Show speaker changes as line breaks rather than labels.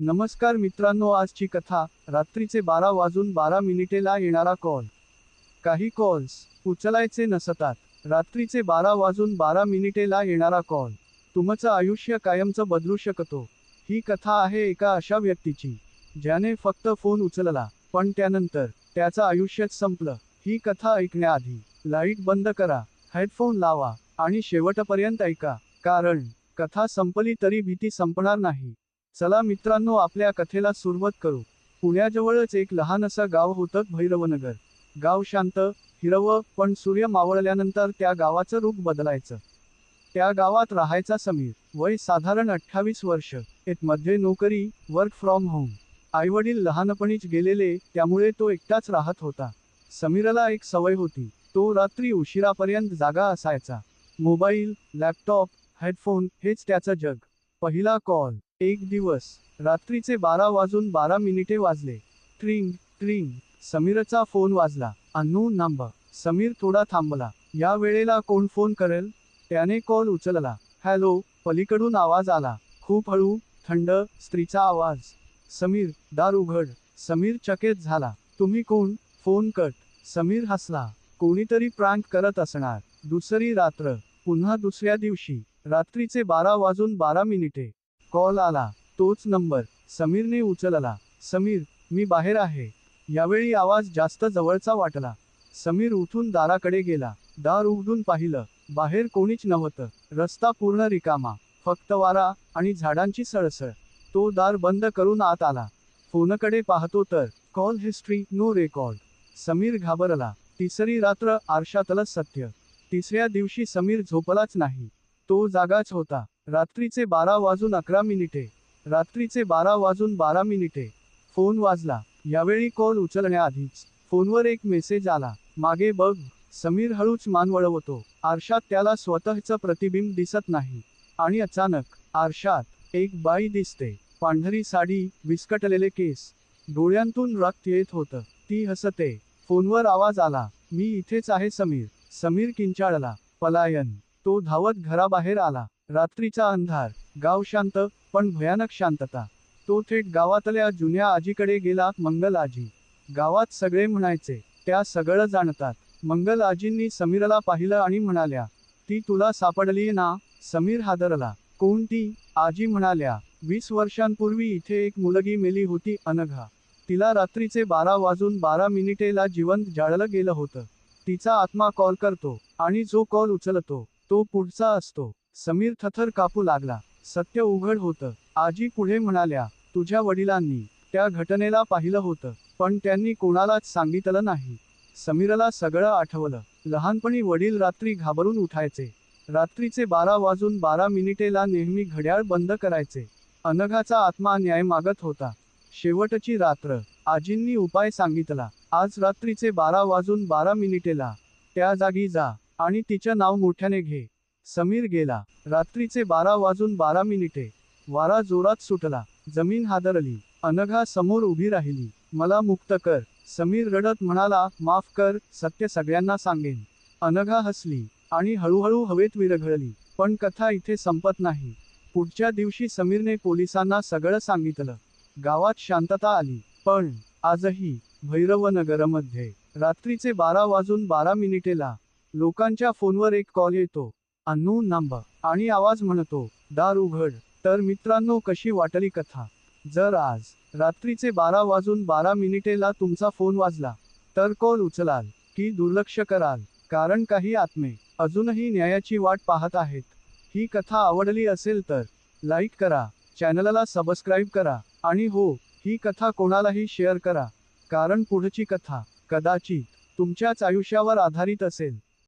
नमस्कार मित्रांनो आजची कथा रात्रीचे बारा वाजून बारा मिनिटेला येणारा कॉल काही कॉल्स उचलायचे नसतात. रात्रीचे बारा वाजून बारा मिनिटेला येणारा कॉल तुमचं आयुष्य कायमचं बदलू शकतो. ही कथा आहे एका अशा व्यक्तीची ज्याने फक्त फोन उचलला पण त्यानंतर त्याचं आयुष्यच संपलं. ही कथा ऐकण्याआधी लाइट बंद करा हेडफोन लावा आणि शेवटपर्यंत ऐका कारण कथा संपली तरी भीती संपणार नाही. चला मित्रांनो आपल्या कथेला सुरुवात करू. पुण्याजवळच एक लहान असं गाव होतं भैरवनगर. गाव शांत हिरवं पण सूर्य मावळल्यानंतर त्या गावाचं रूप बदलायचं. त्या गावात राहायचा समीर वय साधारण अठ्ठावीस वर्ष. एक मध्ये नोकरी वर्क फ्रॉम होम आईवडील लहानपणीच गेलेले त्यामुळे तो एकटाच राहत होता. समीरला एक सवय होती. तो रात्री उशिरापर्यंत जागा असायचा. मोबाईल लॅपटॉप हेडफोन हेच त्याचं जग. पहिला कॉल. एक दिवस. रात्रीचे बारा वाजून बारा मिनिटे वाजले. ट्रिंग ट्रिंग. समीरचा फोन वाजला. अननोन नंबर समीर थोडा थांबला. या वेळेला कोण फोन करेल? त्याने कॉल उचलला. हॅलो पलीकडून आवाज आला. खूप हळू थंड स्त्रीचा आवाज. समीर दार उघड. समीर चकित झाला. तुम्ही कोण? Phone cut. समीर हसला. कोणीतरी प्रांक करत असणार. दुसरी रात्र. पुन्हा दुसऱ्या दिवशी. रात्रीचे बारा वाजून बारा मिनिटे. कॉल आला. तोच नंबर. समीरने उचलला. समीर मी बाहेर आहे. यावेळी आवाज जास्त जवळचा वाटला. समीर उठून दाराकडे गेला. दार उघडून पाहिलं. बाहेर कोणीच नव्हतं. रस्ता पूर्ण रिकामा. फक्त वारा आणि झाडांची सळसळ. तो दार बंद करून आत आला. फोनकडे पाहतो तर call history no record. Sameer घाबरला. तिसरी रात्र आरशातलं सत्य. तिसऱ्या दिवशी समीर झोपलाच नाही. तो जागाच होता. रात्रीचे बारा वाजून अकरा मिनिटे. रात्रीचे बारा वाजून बारा मिनिटे. फोन वाजला. यावेळी कॉल उचलण्याआधीच फोनवर एक मेसेज आला. मागे बघ समीर हळूच मान वळवतो. आरशात त्याला स्वतःचं प्रतिबिंब दिसत नाही. आणि अचानक आरशात एक बाई दिसते. पांढरी साडी विस्कटलेले केस. डोळ्यांतून रक्त येत होतं. ती हसते. फोनवर आवाज आला. मी इथेच आहे समीर. समीर किंचाळला. पलायन. तो धावत घराबाहेर आला. रात्रीचा अंधार. गाव शांत पण भयानक शांतता. तो थेट गावातल्या जुन्या आजीकडे गेला मंगल आजी. गावात सगळे म्हणायचे त्या सगळं जाणतात. मंगल आजींनी समीरला पाहिलं आणि म्हणाल्या ती तुला सापडली ना? समीर हादरला. कोण ती? आजी म्हणाल्या वीस वर्षांपूर्वी इथे एक मुलगी मेली होती अनघा. तिला रात्रीचे बारा वाजून बारा मिनिटेला जिवंत जाळलं गेलं होतं. तिचा आत्मा कॉल करतो आणि जो कॉल उचलतो तो पुढचा असतो. समीर थथर कापू लागला. सत्य उघड होतं. आजी पुढे म्हणाल्या तुझ्या वडिलांनी त्या घटनेला पाहिलं होतं पण त्यांनी कोणालाच सांगितलं नाही. समीरला सगळं आठवलं. लहानपणी वडील रात्री घाबरून उठायचे. रात्रीचे बारा वाजून बारा मिनिटेला नेहमी घड्याळ बंद करायचे. अनघाचा आत्मा न्याय मागत होता. शेवटची रात्र. आजींनी उपाय सांगितला. आज रात्रीचे बारा वाजून बारा मिनिटेला त्या जागी जा. आणि तिचं नाव मोठ्याने घे. समीर गेला. रात्रीचे बारा वाजून बारा मिनिटे. वारा जोरात सुटला. जमीन हादरली. अनघा समोर उभी राहिली. मला मुक्त कर. समीर रडत म्हणाला माफ कर. सत्य सगळ्यांना सांगेन. अनघा हसली आणि हळूहळू हवेत विरघळली. पण कथा इथे संपत नाही. पुढच्या दिवशी समीरने पोलिसांना सगळं सांगितलं. गावात शांतता आली. पण आजही भैरवनगरमध्ये. रात्रीचे बारा वाजून बारा मिनिटेला लोकांच्या फोनवर एक कॉल येतो. अननोन नंबर आणि आवाज म्हणतो दार उघड. तर मित्रांनो कशी वाटली कथा? जर आज रात्रीचे बारा वाजून बारा मिनिटेला तुमचा फोन वाजला तर कॉल उचलाल की दुर्लक्ष कराल कारण काही आत्मे अजूनही न्यायाची वाट पाहत आहेत. ही कथा आवडली असेल तर लाईक करा चॅनलला सबस्क्राईब करा आणि हो ही कथा कोणालाही शेअर करा कारण पुढची कथा कदाचित तुमच्याच आयुष्यावर आधारित असेल.